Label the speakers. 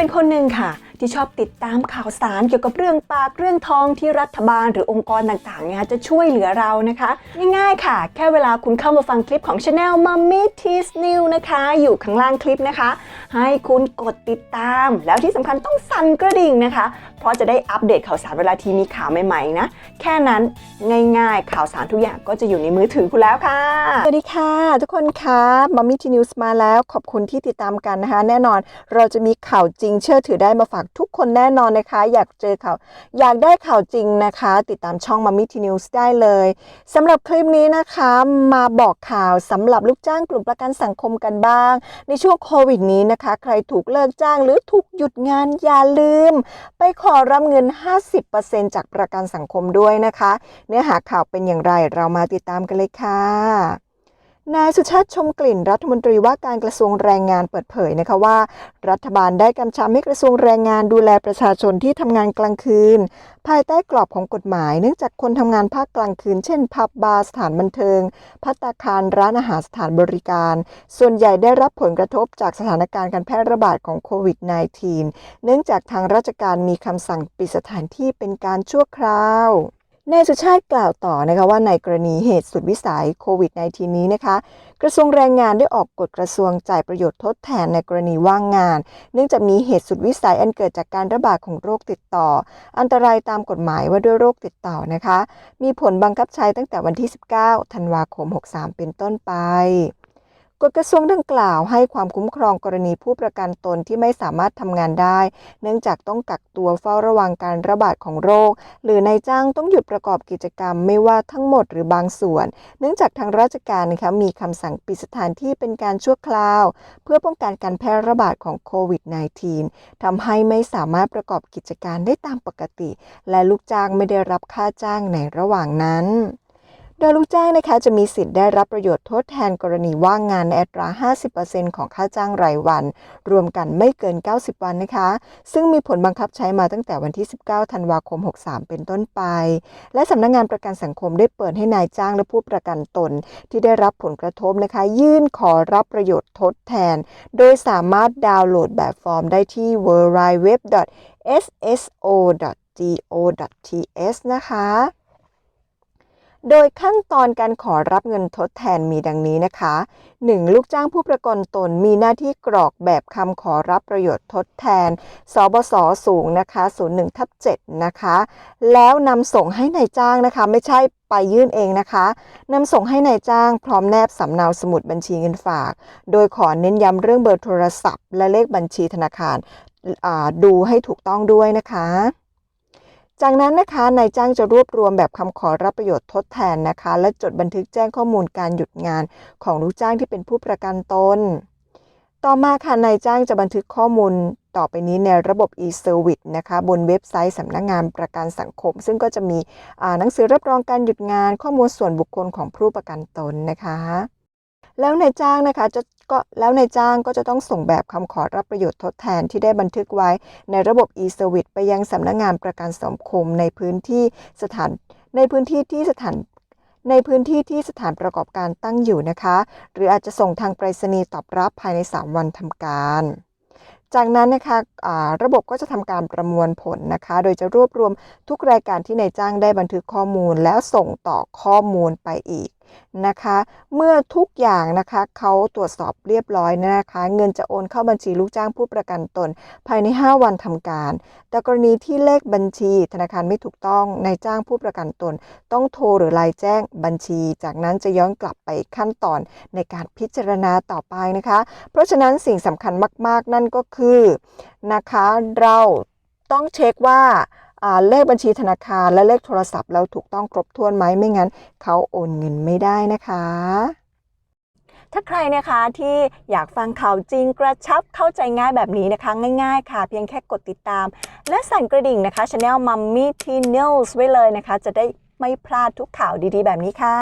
Speaker 1: เป็นคนหนึ่งค่ะ ที่ชอบติดตามข่าวสารเกี่ยวกับเรื่องปากเรื่องทองที่รัฐบาลหรือองค์กรต่างๆเนี่ยจะช่วยเหลือเรานะคะ ง่ายๆค่ะ แค่เวลาคุณเข้ามาฟังคลิปของ Channel Mummy Teas New นะคะ อยู่ข้างล่างคลิปนะคะ ให้คุณกดติดตาม แล้วที่สำคัญต้องสั่นกระดิ่งนะคะ เพราะจะได้อัปเดตข่าวสารเวลาทีมีข่าวใหม่ๆนะ แค่นั้นง่ายๆ ข่าวสารทุกอย่างก็จะอยู่ในมือถือคุณแล้วค่ะ สวัสดีค่ะ ทุกคนคะมัมมี่ทีนิวส์มาแล้วขอบคุณที่ติดตามกันนะคะ แน่นอนเราจะมีข่าวจริงเชื่อถือได้มาฝากทุกคนแน่นอนนะคะ อยากเจอข่าว อยากได้ข่าวจริงนะคะ ติดตามช่องมัมมี่ทีนิวส์ได้เลยสำหรับคลิปนี้นะคะมาบอกข่าวสำหรับลูกจ้างกลุ่มประกันสังคมกันบ้าง ในช่วงโควิดนี้นะคะ ใครถูกเลิกจ้างหรือถูกหยุดงานอย่าลืม ไปขอรับเงิน 50%จากประกันสังคมด้วยนะคะ เนื้อหาข่าวเป็นอย่างไรเรามาติดตามกันเลยค่ะ นายสุชาติชมกลิ่นรัฐมนตรีว่าการกระทรวงแรงงานเปิดเผยนะคะว่า รัฐบาลได้กำชับให้กระทรวงแรงงานดูแลประชาชนที่ทำงานกลางคืน ภายใต้กรอบของกฎหมาย เนื่องจากคนทำงานภาคกลางคืน เช่นผับบาร์สถานบันเทิงพัตตาคารร้านอาหารสถานบริการ ส่วนใหญ่ได้รับผลกระทบจากสถานการณ์การแพร่ระบาดของโควิด -19 เนื่องจากทางราชการมีคำสั่งปิดสถานที่เป็นการชั่วคราว นายสุชาติกล่าวต่อนะคะว่าในกรณีเหตุสุดวิสัยโควิด -19 นี้นะคะ กระทรวงแรงงานได้ออกกฎกระทรวงจ่ายประโยชน์ทดแทนในกรณีว่างงาน เนื่องจากมีเหตุสุดวิสัยอันเกิดจากการระบาดของโรคติดต่อ อันตรายตามกฎหมายว่าด้วยโรคติดต่อนะคะ มีผลบังคับใช้ตั้งแต่วันที่ 19 ธันวาคม 63 เป็นต้นไป กฎกระทรวงดังกล่าวให้ความคุ้มครองกรณีผู้ประกันตนที่ไม่สามารถทำงานได้ เนื่องจากต้องกักตัวเฝ้าระวังการระบาดของโรค หรือนายจ้างต้องหยุดประกอบกิจกรรมไม่ว่าทั้งหมดหรือบางส่วน เนื่องจากทางราชการนะคะมีคำสั่งปิดสถานที่เป็นการชั่วคราว เพื่อป้องกันการแพร่ระบาดของโควิด -19 ทำให้ไม่สามารถประกอบกิจการได้ตามปกติ และลูกจ้างไม่ได้รับค่าจ้างในระหว่างนั้น โดยลูกจ้างนะคะจะมีสิทธิ์ได้รับประโยชน์ทดแทนกรณีว่างงานในอัตรา 50%ของค่าจ้างรายวัน รวมกันไม่เกิน 90 วันนะคะ ซึ่งมีผลบังคับใช้มาตั้งแต่วันที่ 19 ธันวาคม 63 เป็นต้นไป และสำนักงงานประกันสังคมได้เปิดให้นายจ้างและผู้ประกันตน ที่ได้รับผลกระทบนะคะ ยื่นขอรับประโยชน์ทดแทน โดยสามารถดาวน์โหลดแบบฟอร์มได้ที่ www.sso.go.th นะคะ โดยขั้นตอนการขอรับเงินทดแทนมีดังนี้นะคะ 1. ลูกจ้างผู้ประกันตนมีหน้าที่กรอกแบบคำขอรับประโยชน์ทดแทน สบสสูงนะคะ01ทับ7นะคะแล้วนำส่งให้ในายจ้างนะคะ ไม่ใช่ไปยื่นเองนะคะนำส่งให้ในายจ้างพร้อมแนบสำเนาสมุดบัญชีเงินฝาก โดยขอเน้นย้ำเรื่องเบอร์โทรศัพท์ และเลขบัญชีธนาคารดูให้ถูกต้องด้วยนะคะ จากนั้นนะคะนายจ้างจะรวบรวมแบบคำขอรับประโยชน์ทดแทนนะคะ และจดบันทึกแจ้งข้อมูลการหยุดงานของลูกจ้างที่เป็นผู้ประกันตน ต่อมาค่ะนายจ้างจะบันทึกข้อมูลต่อไปนี้ในระบบ e-service นะคะ บนเว็บไซต์สำนักงานประกันสังคม ซึ่งก็จะมีหนังสือรับรองการหยุดงานข้อมูลส่วนบุคคลของผู้ประกันตนนะคะ แล้วนายจ้างนะคะจะก็แล้วนายจ้างก็จะต้องส่งแบบคำขอรับประโยชน์ทดแทนที่ได้บันทึกไว้ในระบบ e-service ไปยังสำนักงานประกันสังคมในพื้นที่สถานในพื้นที่ที่สถานในพื้นที่ที่สถานประกอบการตั้งอยู่นะคะ หรืออาจจะส่งทางไปรษณีย์ตอบรับภายใน 3 วันทำการ จากนั้นนะคะอ่าระบบก็จะทำการประมวลผลนะคะ โดยจะรวบรวมทุกรายการที่นายจ้างได้บันทึกข้อมูลแล้วส่งต่อข้อมูลไปอีก นะคะ เมื่อทุกอย่างนะคะเขาตรวจสอบเรียบร้อยนะคะ เงินจะโอนเข้าบัญชีลูกจ้างผู้ประกันตน ภายใน 5 วันทำการ แต่กรณีที่เลขบัญชี ธนาคารไม่ถูกต้องนายจ้างผู้ประกันตน ต้องโทรหรือไลน์แจ้งบัญชี จากนั้นจะย้อนกลับไปขั้นตอนในการพิจารณาต่อไปนะคะ เพราะฉะนั้นสิ่งสำคัญมาก ๆ นั่นก็คือนะคะเราต้องเช็คว่า เลขบัญชีธนาคารและเลขโทรศัพท์เราถูกต้องครบถ้วนไหมไม่งั้นเขาโอนเงินไม่ได้นะคะ ถ้าใครนะคะที่อยากฟังข่าวจริงกระชับเข้าใจง่ายแบบนี้นะคะ ง่ายๆ ค่ะ เพียงแค่กดติดตาม และสั่นกระดิ่งนะคะ Channel Mummy t News ไว้เลยนะคะ จะได้ไม่พลาดทุกข่าวดีๆ แบบนี้ค่ะ